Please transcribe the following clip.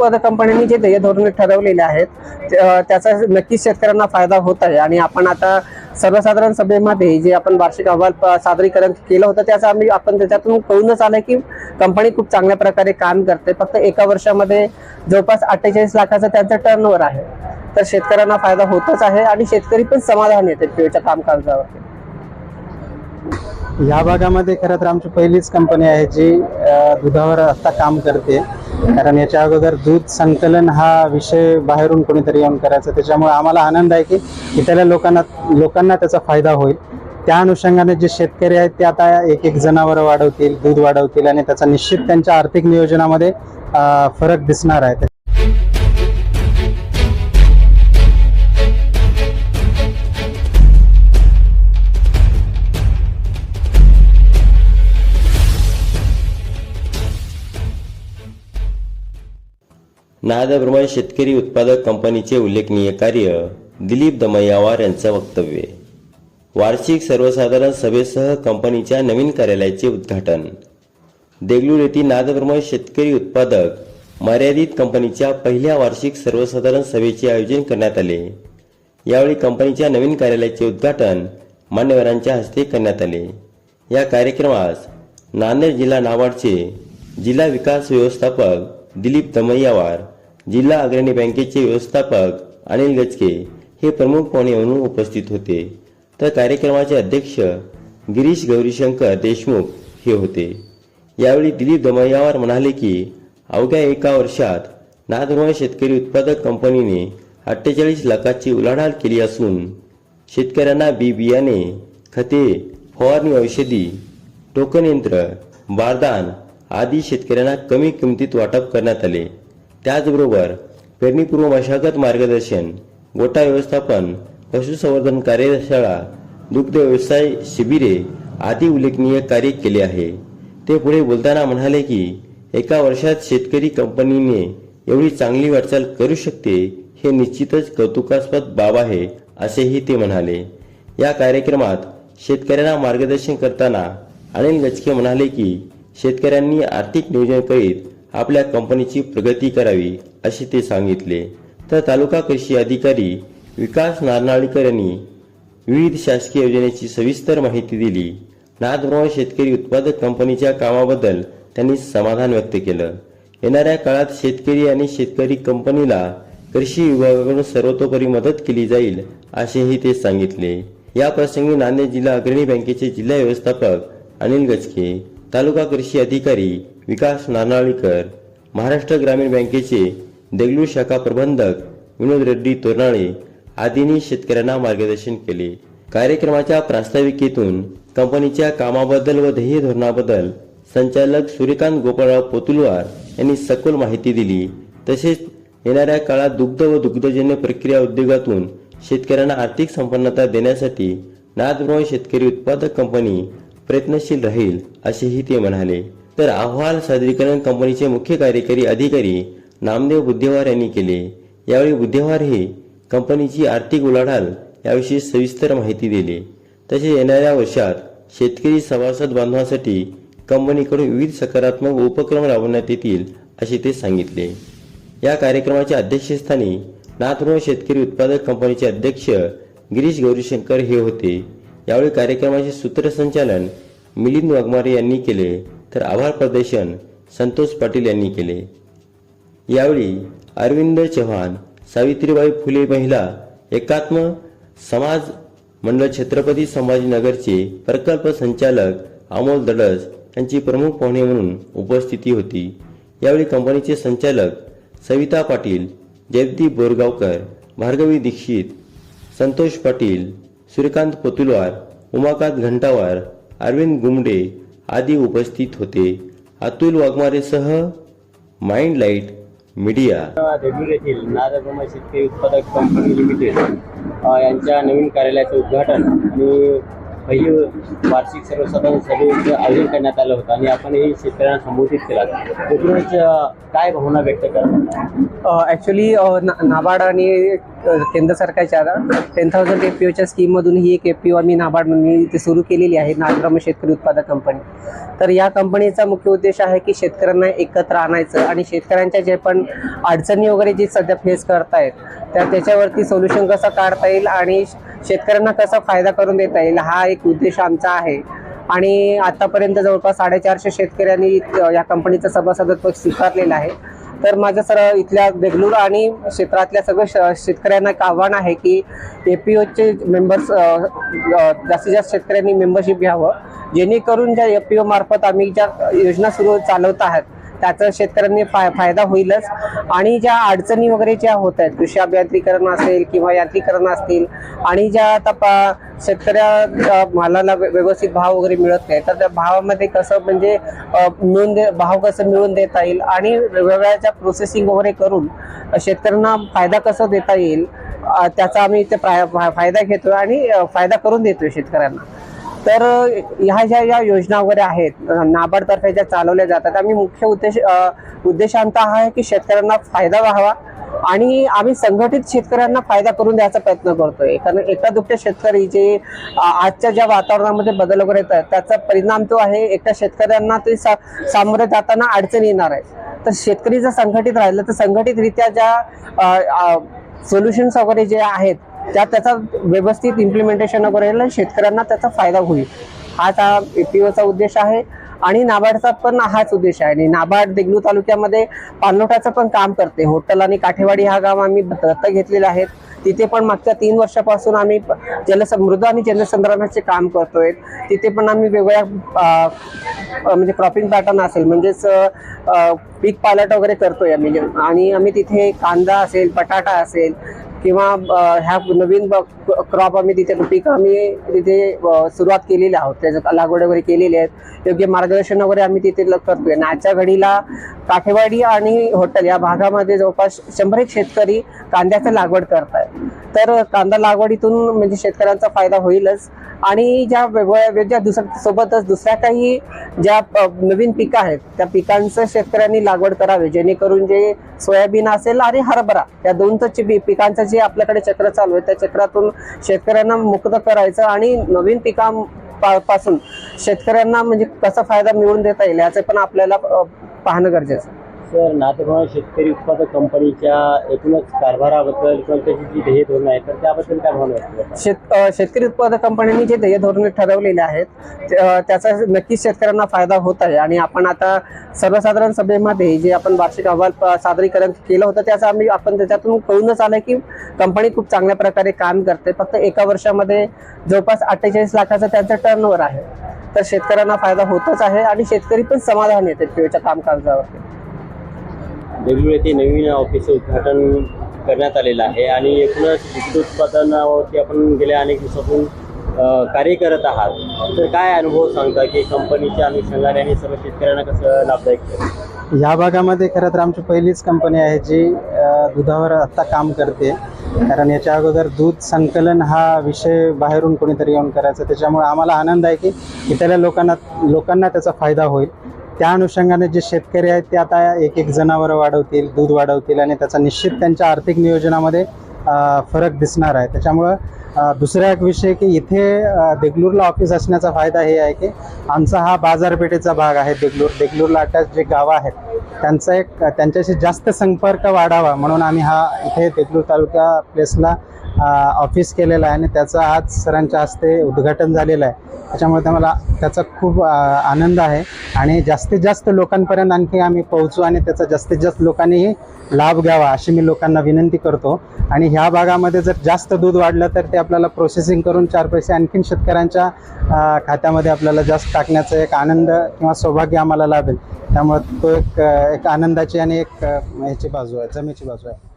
उत्पादक कंपन्यांनी जे ध्येय धोरणे ठरवलेले आहेत त्याचा नक्कीच शेतकऱ्यांना फायदा होत आहे. आणि आपण आता सर्वसाधारण सभेमध्ये जे आपण वार्षिक अहवाल सादरीकरण केलं होतं त्याचं आम्ही आपण त्याच्यातून कळूनच आलं की कंपनी खूप चांगल्या प्रकारे काम करते. फक्त एका वर्षामध्ये जवळपास अठ्ठेचाळीस लाखाचं त्यांचं टर्नओव्हर आहे. तर शेतकऱ्यांना फायदा होतच आहे आणि शेतकरी पण समाधान येते पिओच्या कामकाजावरती या भागामध्ये खरं तर आमची पहिलीच कंपनी आहे जी दुधावर आता काम करते. कारण याच्या अगोदर दूध संकलन हा विषय बाहेरून कोणीतरी येऊन करायचा. त्याच्यामुळे आम्हाला आनंद आहे की इथल्या लोकांना लोकांना त्याचा फायदा होईल. त्या अनुषंगाने जे शेतकरी आहेत ते आता एक एक जनावरं वाढवतील दूध वाढवतील आणि त्याचा निश्चित त्यांच्या आर्थिक नियोजनामध्ये फरक दिसणार आहे. नादप्रमाणे शेतकरी उत्पादक कंपनीचे उल्लेखनीय कार्य दिलीप दमय्यावार यांचं वक्तव्य. वार्षिक सर्वसाधारण सभेसह कंपनीच्या नवीन कार्यालयाचे उद्घाटन. देगलूर येथील नादप्रमाणे शेतकरी उत्पादक मर्यादित कंपनीच्या पहिल्या वार्षिक सर्वसाधारण सभेचे आयोजन करण्यात आले. यावेळी कंपनीच्या नवीन कार्यालयाचे उद्घाटन मान्यवरांच्या हस्ते करण्यात आले. या कार्यक्रमास नांदेड जिल्हा नाबार्डचे जिल्हा विकास व्यवस्थापक दिलीप दमय्यावार जिल्हा अग्रणी बँकेचे व्यवस्थापक अनिल गचके हे प्रमुख पाहुणे म्हणून उपस्थित होते. तर कार्यक्रमाचे अध्यक्ष गिरीश गौरीशंकर देशमुख हे होते. यावेळी दिलीप दमय्यावार म्हणाले की अवघ्या एका वर्षात नादरोण शेतकरी उत्पादक कंपनीने अठ्ठेचाळीस लाखाची उलाढाल केली असून शेतकऱ्यांना बी बियाणे खते फवारणी औषधी टोकन यंत्र बारदान आदी शेतकऱ्यांना कमी किमतीत वाटप करण्यात आले. त्याचबरोबर पेरणीपूर्व मशागत मार्गदर्शन गोटा व्यवस्थापन पशुसंवर्धन कार्यशाळा दुग्ध व्यवसाय शिबिरे आदी उल्लेखनीय कार्य केले आहे. ते पुढे बोलताना म्हणाले की एका वर्षात शेतकरी कंपनीने एवढी चांगली वाटचाल करू शकते हे निश्चितच कौतुकास्पद बाब आहे असेही ते म्हणाले. या कार्यक्रमात शेतकऱ्यांना मार्गदर्शन करताना अनिल गचके म्हणाले की शेतकऱ्यांनी आर्थिक नियोजन करीत आपल्या कंपनीची प्रगती करावी असे ते सांगितले. तर तालुका कृषी अधिकारी विकास नारनाळीकर यांनी विविध शासकीय योजनेची सविस्तर माहिती दिली. नाथप्रमाण शेतकरी उत्पादक कंपनीच्या कामाबद्दल त्यांनी समाधान व्यक्त केलं. येणाऱ्या काळात शेतकरी आणि शेतकरी कंपनीला कृषी विभागाकडून सर्वतोपरी मदत केली जाईल असेही ते सांगितले. या प्रसंगी नांदेड जिल्हा अग्रणी बँकेचे जिल्हा व्यवस्थापक अनिल गचके तालुका कृषी अधिकारी विकास नारनाळीकर महाराष्ट्र ग्रामीण बँकेचे देगलूर शाखा प्रबंधक विनोद रेड्डी तोरणाळे आदींनी शेतकऱ्यांना मार्गदर्शन केले. कार्यक्रमाच्या प्रास्ताविकेतून कंपनीच्या कामाबद्दल व ध्येय धोरणाबद्दल संचालक सूर्यकांत गोपाळराव पोतुलवार यांनी सखोल माहिती दिली. तसेच येणाऱ्या काळात दुग्ध व दुग्धजन्य प्रक्रिया उद्योगातून शेतकऱ्यांना आर्थिक संपन्नता देण्यासाठी नादप्रमाण शेतकरी उत्पादक कंपनी प्रयत्नशील राहील असेही ते म्हणाले. तर अहवाल सादरीकरण कंपनीचे मुख्य कार्यकारी अधिकारी नामदेव बुद्धेवार यांनी केले. यावेळी बुद्धेवार हे कंपनीची आर्थिक उलाढाल याविषयी सविस्तर माहिती दिली. तसेच येणाऱ्या वर्षात शेतकरी सभासद बांधवांसाठी कंपनीकडून विविध सकारात्मक उपक्रम राबवण्यात येतील असे ते सांगितले. या कार्यक्रमाच्या अध्यक्षस्थानी नाथरो शेतकरी उत्पादक कंपनीचे अध्यक्ष गिरीश गौरीशंकर हे होते. यावेळी कार्यक्रमाचे सूत्रसंचालन मिलिंद वाघमारे यांनी केले. तर आभार प्रदर्शन संतोष पाटील यांनी केले. यावेळी अरविंद चव्हाण सावित्रीबाई फुले महिला एकात्म समाज मंडळ छत्रपती संभाजीनगरचे प्रकल्प संचालक अमोल दडस यांची प्रमुख पाहुणे म्हणून उपस्थिती होती. यावेळी कंपनीचे संचालक सविता पाटील जयदीप बोरगावकर भार्गवी दीक्षित संतोष पाटील सूर्यकांत पोतुलवार उमाकांत घंटावार अरविंद गुमडे आदी उपस्थित होते. अतुल वाघमारेसह माइंड लाइट मीडिया. देगलूर येथील नादब्रह्म शेतकरी उत्पादक कंपनी लिमिटेड यांच्या नवीन कार्यालयाचं उद्घाटन आणि पहिली वार्षिक सर्वसाधारण सभेचं आयोजन करण्यात आलं होतं आणि आपण हे शेतकऱ्यांना संबोधित केला एकूणच काय भावना व्यक्त करतात ॲक्च्युली नाबार्ड आणि केंद्र सरकारच्या टेन थाउजंड एफ पी ओच्या स्कीममधून ही एक एफ पी ओ आम्ही नाबार्डने इथे सुरू केलेली आहे नागग्राम शेतकरी उत्पादक कंपनी तर या कंपनीचा मुख्य उद्देश आहे की शेतकऱ्यांना एकत्र आणायचं आणि शेतकऱ्यांच्या जे पण अडचणी वगैरे जे सध्या फेस करतायत त्या त्याच्यावरती सोल्युशन कसं काढता येईल आणि शेतकऱ्यांना कसा फायदा करून देता येईल हा एक उद्देश आमचा आहे. आणि आतापर्यंत जवळपास साडेचारशे शेतकऱ्यांनी या कंपनीचं सभासदत्व स्वीकारलेलं आहे. तर माझं सर इथल्या बेंगलुरू आणि क्षेत्रातल्या सगळं श- शेतकऱ्यांना एक आव्हान आहे की ए पी ओचे मेंबर्स जास्तीत जास्त शेतकऱ्यांनी मेंबरशिप घ्यावं. जेणेकरून ज्या ए पी ओ मार्फत आम्ही ज्या योजना सुरू चालवत आहात त्याचा शेतकऱ्यांनी फाय फायदा होईलच. आणि ज्या अडचणी वगैरे ज्या होत आहेत कृषी अभियांत्रिकरण असेल किंवा यांत्रिकरण असतील आणि ज्या आता पा शेतकऱ्या मालाला व्यवस्थित भाव वगैरे मिळत नाही तर त्या भावामध्ये कसं म्हणजे मिळून दे भाव कसं मिळून देता येईल आणि वेगवेगळ्याच्या प्रोसेसिंग वगैरे करून शेतकऱ्यांना फायदा कसा देता येईल त्याचा आम्ही इथे प्राय- फा- फायदा घेतोय आणि फायदा करून देतोय शेतकऱ्यांना. तर ह्या ज्या ज्या योजना वगैरे आहेत नाबार्डतर्फे ज्या चालवल्या जातात आम्ही मुख्य उद्देश उद्देशांचा उद्देश आमचा हा आहे की शेतकऱ्यांना फायदा व्हावा आणि आम्ही संघटित शेतकऱ्यांना फायदा करून द्यायचा प्रयत्न करतोय. कारण एका दुपट्या शेतकरी जे आजच्या ज्या वातावरणामध्ये बदल वगैरे येतात त्याचा परिणाम तो आहे एका शेतकऱ्यांना ते सा सामोरे जाताना अडचण येणार आहे तर शेतकरी जर संघटित राहिलं तर संघटितरित्या ज्या सोल्युशन्स वगैरे जे आहेत त्या त्याचा व्यवस्थित इम्प्लिमेंटेशन वगैरे शेतकऱ्यांना त्याचा फायदा होईल. हाच हा एपीओचा उद्देश आहे. आणि नाबार्डचा पण हाच उद्देश आहे. आणि नाबार्ड देगलू तालुक्यामध्ये पाणलोटाचं पण काम करते. होटल आणि काठेवाडी हा गाव आम्ही दत्त घेतलेला आहे तिथे पण मागच्या तीन वर्षापासून आम्ही जलसमृद्ध आणि जलसंधारणाचे काम करतोय. तिथे पण आम्ही वेगवेगळ्या म्हणजे क्रॉपिंग पॅटर्न असेल म्हणजेच पीक पालट वगैरे करतोय आम्ही. आणि आम्ही तिथे कांदा असेल बटाटा असेल किंवा ह्या नवीन क्रॉप आम्ही तिथे पीक आम्ही तिथे सुरुवात केलेली आहोत. त्याचं लागवड वगैरे केलेली आहेत योग्य मार्गदर्शन वगैरे आम्ही तिथे करतोय. आणि आजच्या घडीला काठेवाडी आणि होटल या भागामध्ये जवळपास शंभर एक शेतकरी कांद्याचं लागवड करतायत तर कांदा लागवडीतून म्हणजे शेतकऱ्यांचा फायदा होईलच. आणि ज्या वेगवेगळ्या ज्या दुसऱ्या सोबतच दुसऱ्या काही ज्या नवीन पिकं आहेत त्या पिकांचं शेतकऱ्यांनी लागवड करावी जेणेकरून जे सोयाबीन असेल आणि हरभरा या दोनच पिकांचं जे आपल्याकडे चक्र चालू आहे त्या चक्रातून शेतकऱ्यांना मुक्त करायचं आणि नवीन पिकां पासून शेतकऱ्यांना म्हणजे कसा फायदा मिळवून देता येईल याचं पण आपल्याला पाहणं गरजेचं आहे. सर नातेप्रमाणे शेतकरी उत्पादक कंपनीच्या एकूणच कारभाराबद्दल किंवा त्याची जी ध्येय धोरण आहे तर त्याबद्दल काय भावना शेत अ, शेतकरी उत्पादक कंपन्यांनी जे ध्येय धोरणे ठरवलेले आहेत ते, अ, त्याचा नक्कीच शेतकऱ्यांना फायदा होत आहे. आणि आपण आता सर्वसाधारण सभेमध्ये जे आपण वार्षिक अहवाल सादरीकरण केलं होतं त्याचं आम्ही आपण त्याच्यातून कळूनच आलं की कंपनी खूप चांगल्या प्रकारे काम करते. फक्त एका वर्षामध्ये जवळपास अठ्ठेचाळीस लाखाचं त्यांचं टर्नओव्हर आहे. तर शेतकऱ्यांना फायदा होतच आहे आणि शेतकरी पण समाधान येते पिओच्या कामकाजावरती. बेंगळूर येथे नवीन ऑफिसचं उद्घाटन करण्यात आलेलं आहे आणि एकूणच विद्युत उत्पादनावरती आपण गेल्या अनेक दिवसातून कार्य करत आहात. तर काय अनुभव सांगता की कंपनीच्या अनुषंगाने आणि सर्व शेतकऱ्यांना कसं लाभदायक ठरेल? भागामध्ये खरं तर आमची पहिलीच कंपनी आहे जी दुधावर आत्ता काम करते. कारण याच्या अगोदर दूध संकलन हा विषय बाहेरून कोणीतरी येऊन करायचा. त्याच्यामुळे आम्हाला आनंद आहे की इथल्या लोकांना लोकांना त्याचा फायदा होईल. त्या अनुषंगाने जे शेतकरी आहेत ते आता एक एक जनावरं वाढवतील दूध वाढवतील आणि त्याचा निश्चित त्यांच्या आर्थिक नियोजनामध्ये फरक दिसणार आहे. त्याच्यामुळं दुसरा एक विषय की इथे देगलूरला ऑफिस असण्याचा फायदा हे आहे की आमचा हा बाजारपेठेचा भाग आहे देगलूर. देगलूरला अटॅच जे गावं आहेत त्यांचा एक त्यांच्याशी जास्त संपर्क वाढावा म्हणून आम्ही हा इथे देगलूर तालुका प्लेसला ऑफिस केलेला आहे आणि त्याचं आज सरांच्या हस्ते उद्घाटन झालेलं आहे. त्याच्यामुळे ते मला त्याचा खूप आनंद आहे आणि जास्तीत जास्त लोकांपर्यंत आणखी आम्ही पोहोचू आणि त्याचा जास्तीत जास्त लोकांनीही लाभ घ्यावा अशी मी लोकांना विनंती करतो. आणि ह्या भागामध्ये जर जास्त दूध वाढलं तर ते आपल्याला प्रोसेसिंग करून चार पैसे आणखीन शेतकऱ्यांच्या खात्यामध्ये आपल्याला जास्त टाकण्याचा एक आनंद किंवा सौभाग्य आम्हाला लाभेल. त्यामुळे तो एक एक आनंदाची आणि एक ह्याची बाजू आहे जमेची बाजू आहे.